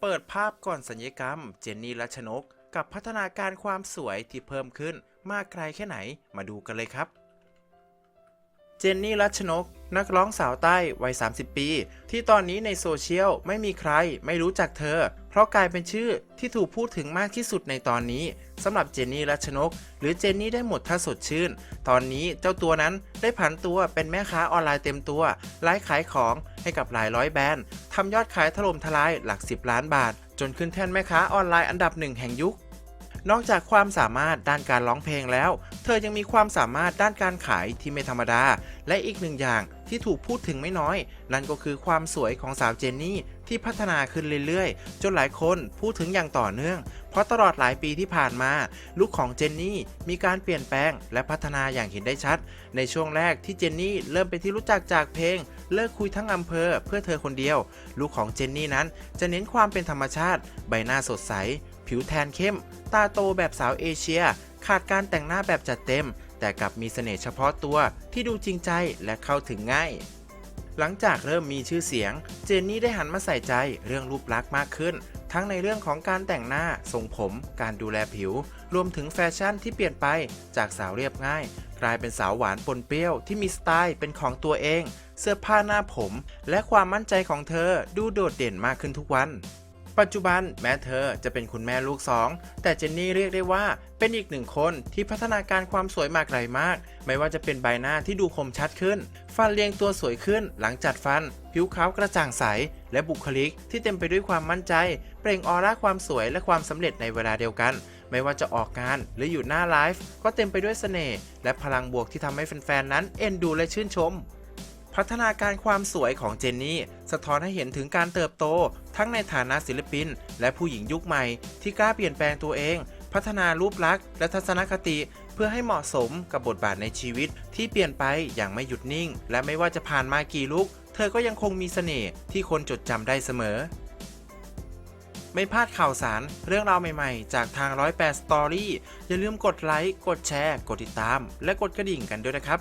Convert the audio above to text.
เปิดภาพก่อนสัญญกรรม เจนนี่รัชนก กับพัฒนาการความสวยที่เพิ่มขึ้นมากไกลแค่ไหนมาดูกันเลยครับ เจนนี่รัชนก นักร้องสาวใต้วัย 30 ปี ที่ตอนนี้ในโซเชียลไม่มีใครไม่รู้จักเธอ เพราะกลายเป็นชื่อที่ถูกพูดถึงมากที่สุดในตอนนี้สำหรับเจนนี่รัชนก หรือเจนนี่ได้หมดถ้าสดชื่น ตอนนี้เจ้าตัวนั้นได้ผันตัวเป็นแม่ค้าออนไลน์เต็มตัวไลฟ์ขายของให้กับหลายร้อยแบรนด์ทำยอดขายถล่มทลายหลัก 10 ล้านบาท จนขึ้นแท่นแม่ค้าออนไลน์อันดับหนึ่งแห่งยุค นอกจากความสามารถด้านการร้องเพลงแล้ว เธอยังมีความสามารถด้านการขายที่ไม่ธรรมดา และอีกหนึ่งอย่างที่ถูกพูดถึงไม่น้อย นั่นก็คือความสวยของสาวเจนนี่ที่พัฒนาขึ้นเรื่อยๆ จนหลายคนพูดถึงอย่างต่อเนื่อง เพราะตลอดหลายปีที่ผ่านมา ลุคของเจนนี่มีการเปลี่ยนแปลงและพัฒนาอย่างเห็นได้ชัด ในช่วงแรกที่เจนนี่เริ่มเป็นที่รู้จักจากเพลง เลิกคุยทั้งอำเภอเพื่อเธอคนเดียว ลุคของเจนนี่นั้น จะเน้นความเป็นธรรมชาติ ใบหน้าสดใส ผิวแทนเข้ม ตาโตแบบสาวเอเชีย ขาดการแต่งหน้าแบบจัดเต็ม แต่กลับมีเสน่ห์เฉพาะตัวที่ดูจริงใจและเข้าถึงง่ายหลังจากเริ่มมีชื่อเสียง เจนนี่ได้หันมาใส่ใจเรื่องรูปลักษณ์มากขึ้น ทั้งในเรื่องของการแต่งหน้าทรงผม การดูแลผิว รวมถึงแฟชั่นที่เปลี่ยนไปจากสาวเรียบง่าย กลายเป็นสาวหวานปนเปรี้ยวที่มีสไตล์เป็นของตัวเอง เสื้อผ้าหน้าผม และความมั่นใจของเธอดูโดดเด่นมากขึ้นทุกวัน ปัจจุบันแม้เธอจะเป็นคุณแม่ลูกสองแต่เจนนี่เรียกได้ว่าเป็นอีกหนึ่งคนที่พัฒนาการความสวยมาไกลมาก ไม่ว่าจะเป็นใบหน้าที่ดูคมชัดขึ้น ฟันเรียงตัวสวยขึ้น หลังจัดฟัน ผิวขาวกระจ่างใส และบุคลิกที่เต็มไปด้วยความมั่นใจ เปล่งออร่าความสวยและความสำเร็จในเวลาเดียวกัน ไม่ว่าจะออกงานหรืออยู่หน้าไลฟ์ก็เต็มไปด้วยเสน่ห์และพลังบวกที่ทำให้แฟนๆนั้นเอ็นดูและชื่นชม พัฒนาการความสวยของเจนนี่สะท้อนให้เห็นถึงการเติบโต ทั้งในฐานะศิลปิน และผู้หญิงยุคใหม่ ที่กล้าเปลี่ยนแปลงตัวเอง พัฒนารูปลักษณ์และทัศนคติเพื่อให้เหมาะสมกับบทบาทในชีวิต ที่เปลี่ยนไปอย่างไม่หยุดนิ่ง และไม่ว่าจะผ่านมากี่ลุกเธอก็ยังคงมีเสน่ห์ที่คนจดจำได้เสมอ ไม่พลาดข่าวสารเรื่องราวใหม่ๆ จากทาง 108 Story อย่าลืมกดไลค์กดแชร์ กดติดตาม และกดกระดิ่งกันด้วยนะครับ